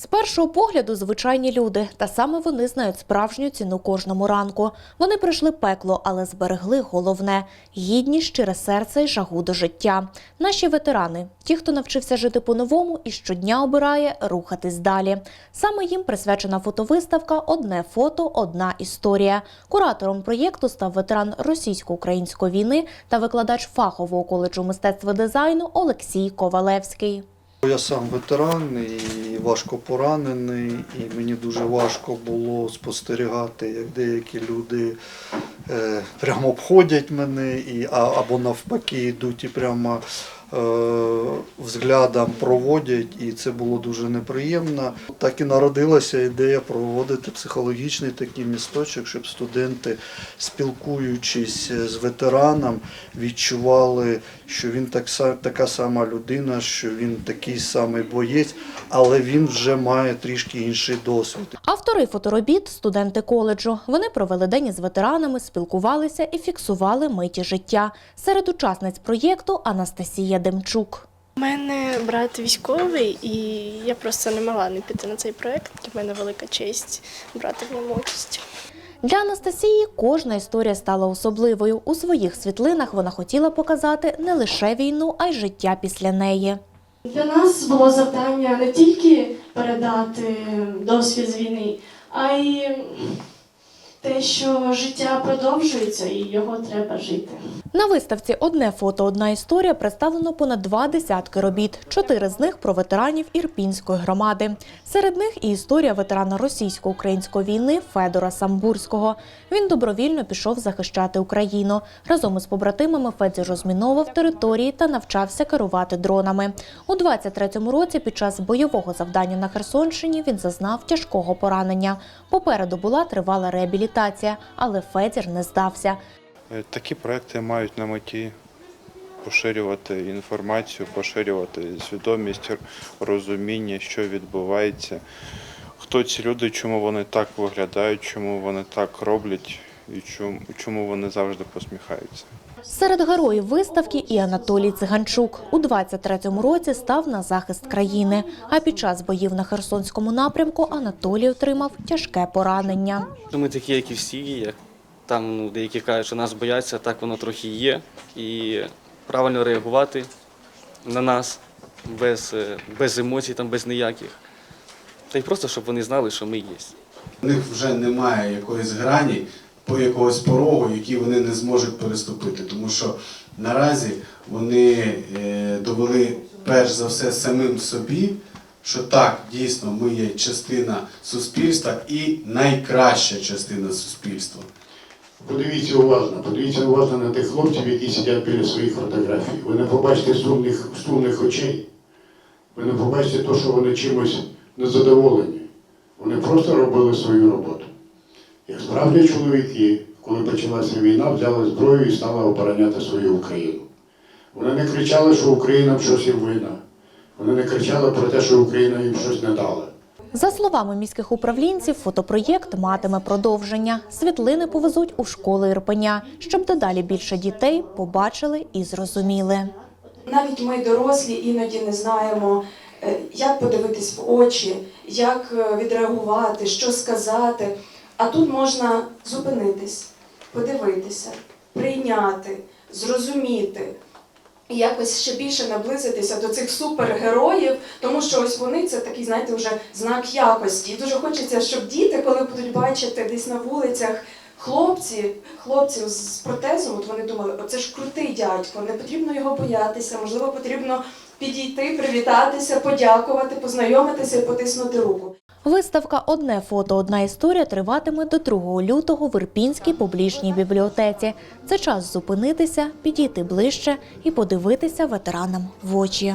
З першого погляду звичайні люди, та саме вони знають справжню ціну кожному ранку. Вони пройшли пекло, але зберегли головне гідність, щире серце й жагу до життя. Наші ветерани, ті, хто навчився жити по-новому і щодня обирає рухатись далі. Саме їм присвячена фотовиставка Одне фото, одна історія. Куратором проєкту став ветеран російсько-української війни та викладач фахового коледжу мистецтва дизайну Олексій Ковалевський. Я сам ветеран і важко поранений, і мені дуже важко було спостерігати, як деякі люди е, прямо обходять мене, і, або навпаки йдуть і прямо е, взглядом проводять, і це було дуже неприємно. Так і народилася ідея проводити психологічний такий місточок, щоб студенти, спілкуючись з ветераном, відчували, що він так, така сама людина, що він такий самий боєць, але він вже має трішки інший досвід. Автори фоторобіт студенти коледжу. Вони провели день із ветеранами, спілкувалися і фіксували миті життя. Серед учасниць проєкту Анастасія Демчук. У мене брат військовий, і я просто не могла не піти на цей проект. Для мене велика честь брати в ньому участь. Для Анастасії кожна історія стала особливою. У своїх світлинах вона хотіла показати не лише війну, а й життя після неї. Для нас було завдання не тільки передати досвід з війни, а й те, що життя продовжується і його треба жити. На виставці Одне фото, одна історія представлено понад два десятки робіт. Чотири з них про ветеранів Ірпінської громади. Серед них і історія ветерана російсько-української війни Федора Самбурського. Він добровільно пішов захищати Україну. Разом із побратимами Федір розміновував території та навчався керувати дронами. У 23-му році під час бойового завдання на Херсонщині він зазнав тяжкого поранення. Попереду була тривала реабілітація, але Федір не здався. Е, Такі проекти мають на меті поширювати інформацію, поширювати свідомість, розуміння, що відбувається, хто ці люди, чому вони так виглядають, чому вони так роблять і чому, вони завжди посміхаються. Серед героїв виставки і Анатолій Циганчук у 23-му році став на захист країни. А під час боїв на Херсонському напрямку Анатолій отримав тяжке поранення. Ми такі, як і всі, як там ну, деякі кажуть, що нас бояться, так воно трохи є. І правильно реагувати на нас без, е, без емоцій, там, без ніяких. Та й просто, щоб вони знали, що ми є. У них вже немає якоїсь грані по якогось порогу, який вони не зможуть переступити. Тому що наразі вони е, довели перш за все самим собі, що так, дійсно, ми є частина суспільства і найкраща частина суспільства. Подивіться уважно, подивіться уважно на тих хлопців, які сидять біля своїх фотографій. Ви не побачите сумних, сумних очей. Ви не побачите те, що вони чимось незадоволені. Вони просто робили свою роботу. Як справді чоловіки, коли почалася війна, взяли зброю і стали обороняти свою Україну. Вони не кричали, що Україна щось їм винна. Вони не кричали про те, що Україна їм щось не дала. За словами міських управлінців, фотопроєкт матиме продовження. Світлини повезуть у школи Ірпеня, щоб дедалі більше дітей побачили і зрозуміли. Навіть ми дорослі іноді не знаємо, е, як подивитись в очі, як е, відреагувати, що сказати. А тут можна зупинитись, подивитися, прийняти, зрозуміти. І якось ще більше наблизитися до цих супергероїв, тому що ось вони це такий, знаєте, вже знак якості. І дуже хочеться, щоб діти, коли будуть бачити десь на вулицях хлопці, хлопців з протезом, от вони думали, оце ж крутий дядько, не потрібно його боятися, можливо, потрібно підійти, привітатися, подякувати, познайомитися і потиснути руку. Виставка Одне фото, одна історія триватиме до 2 лютого в Ірпінській публічній бібліотеці. Це час зупинитися, підійти ближче і подивитися ветеранам в очі.